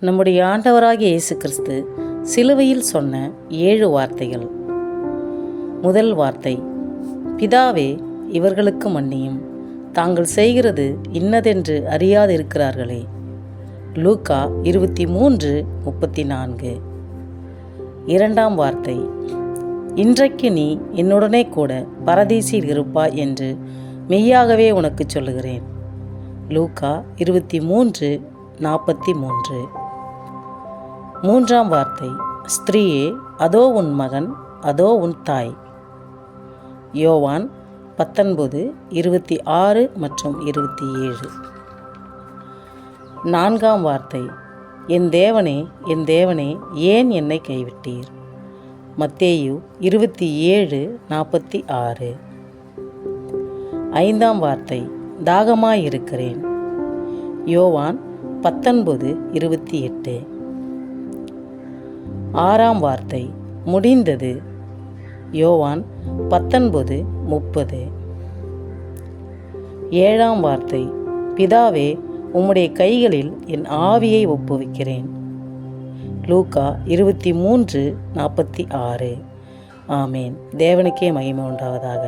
நம்முடைய ஆண்டவராகிய இயேசு கிறிஸ்து சிலுவையில் சொன்ன ஏழு வார்த்தைகள். முதல் வார்த்தை பிதாவே இவர்களுக்கு மன்னியும். தாங்கள் செய்கிறது இன்னதென்று அறியாதிருக்கிறார்களே. லூக்கா இருபத்தி மூன்று முப்பத்தி நான்கு இரண்டாம் வார்த்தை இன்றைக்கு நீ என்னுடனே கூட பரதீசில் இருப்பாய் என்று மெய்யாகவே உனக்கு சொல்லுகிறேன். லூக்கா இருபத்தி மூன்று நாற்பத்தி மூன்று மூன்றாம் வார்த்தை ஸ்திரீயே அதோ உன் மகன் அதோ உன் தாய். யோவான் பத்தொன்பது இருபத்தி ஆறு மற்றும் இருபத்தி ஏழு. நான்காம் வார்த்தை என் தேவனே என் தேவனே ஏன் என்னை கைவிட்டீர்? மத்தேயு இருபத்தி ஏழு நாற்பத்தி ஆறு. ஐந்தாம் வார்த்தை தாகமாயிருக்கிறேன். யோவான் பத்தொன்பது இருபத்தி எட்டு. ஆறாம் வார்த்தை முடிந்தது. யோவான் பத்தொன்பது முப்பது. ஏழாம் வார்த்தை பிதாவே உம்முடைய கைகளில் என் ஆவியை ஒப்புவிக்கிறேன். லூக்கா இருபத்தி மூன்று நாற்பத்தி ஆறு. ஆமேன். தேவனுக்கே மகிமை உண்டாவதாக.